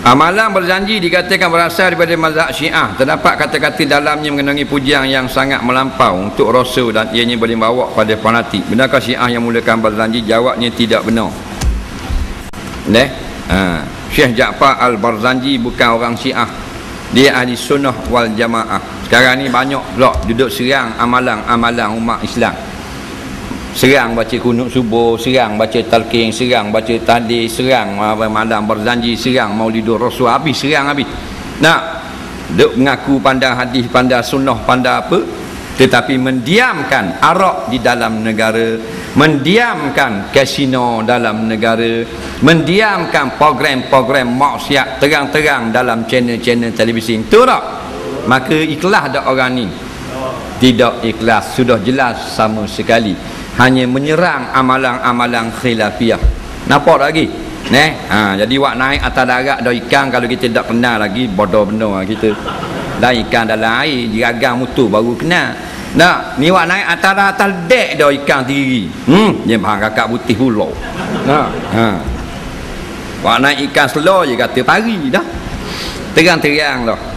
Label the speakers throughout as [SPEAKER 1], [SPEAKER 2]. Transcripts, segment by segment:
[SPEAKER 1] Amalan berjanji dikatakan berasal daripada mazhab syiah Terdapat kata-kata dalamnya mengenai pujian yang sangat melampau Untuk rasul dan ianya boleh bawa pada fanatik Benarkah syiah yang mulakan berjanji? Jawabnya tidak benar Leh? Ha. Syekh Ja'far Al-Barzanji bukan orang syiah Dia ahli sunnah wal jamaah Sekarang ni banyak pula duduk serang amalan-amalan umat Islam serang baca kunut subuh serang baca talqin serang baca tahlil serang malam berzanji serang maulidur rasul. Habis serang habis. Nak duk mengaku pandang hadis pandang sunnah pandang apa? Tetapi mendiamkan arak di dalam negara mendiamkan kasino dalam negara mendiamkan program-program maksiat terang-terang dalam channel-channel televisyen itu tak? Maka ikhlas dak orang ni. Tidak ikhlas. Sudah jelas sama sekali hanya menyerang amalan-amalan khilafiyah. Nampak lagi? Neh, ha, jadi wak naik atas darat dah ikan kalau kita tak kenal lagi bodoh benar lah kita. Dah ikan dalam air jiragang mutu baru kenal. Nak ni wak naik atas atas dek dah ikan tinggi hmm dia bahang kakak putih pulau nah ha. Wak naik ikan slow je kata pari dah. Terang-terang lah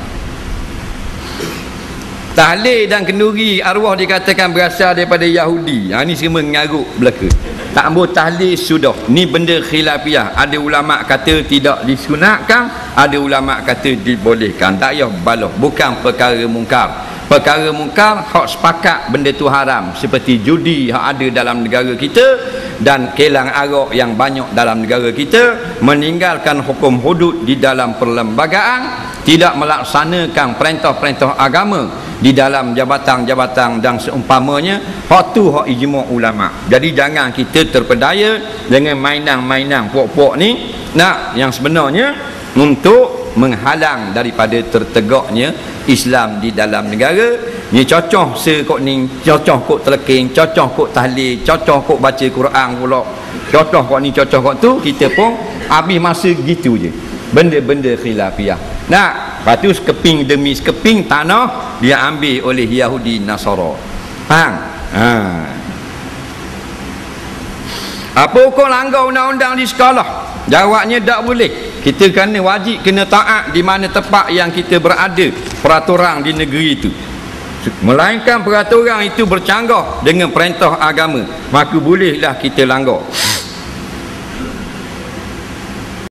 [SPEAKER 1] Tahlil dan kenduri arwah dikatakan berasal daripada Yahudi. Ha ni semua mengarut belaka. Tak ambil tahlil sudah. Ni benda khilafiyah. Ada ulama kata tidak disunatkan, ada ulama kata dibolehkan. Tak payah baloh. Bukan perkara mungkar. Perkara mungkar hak sepakat benda tu haram seperti judi hak ada dalam negara kita dan kelang arak yang banyak dalam negara kita meninggalkan hukum hudud di dalam perlembagaan tidak melaksanakan perintah-perintah agama di dalam jabatan-jabatan dan seumpamanya hak tu hak ijma ulama. Jadi jangan kita terpedaya dengan mainan-mainan puak-puak ni nak yang sebenarnya untuk menghalang daripada tertegaknya Islam di dalam negara. Ni cocok sekok ni cocok kok teleking cocok kok tahlil cocok kok baca Quran pula. Cocok kok ni cocok kok tu kita pun habis masa gitu je. Benda-benda khilafiyah. Nak Lepas tu sekeping demi sekeping tanah dia ambil oleh Yahudi Nasara. Faham? Ha. Apa hukum langgar undang-undang di sekolah? Jawabnya tak boleh. Kita kena wajib kena taat di mana tempat yang kita berada peraturan di negeri itu. Melainkan peraturan itu bercanggah dengan perintah agama, maka bolehlah kita langgar.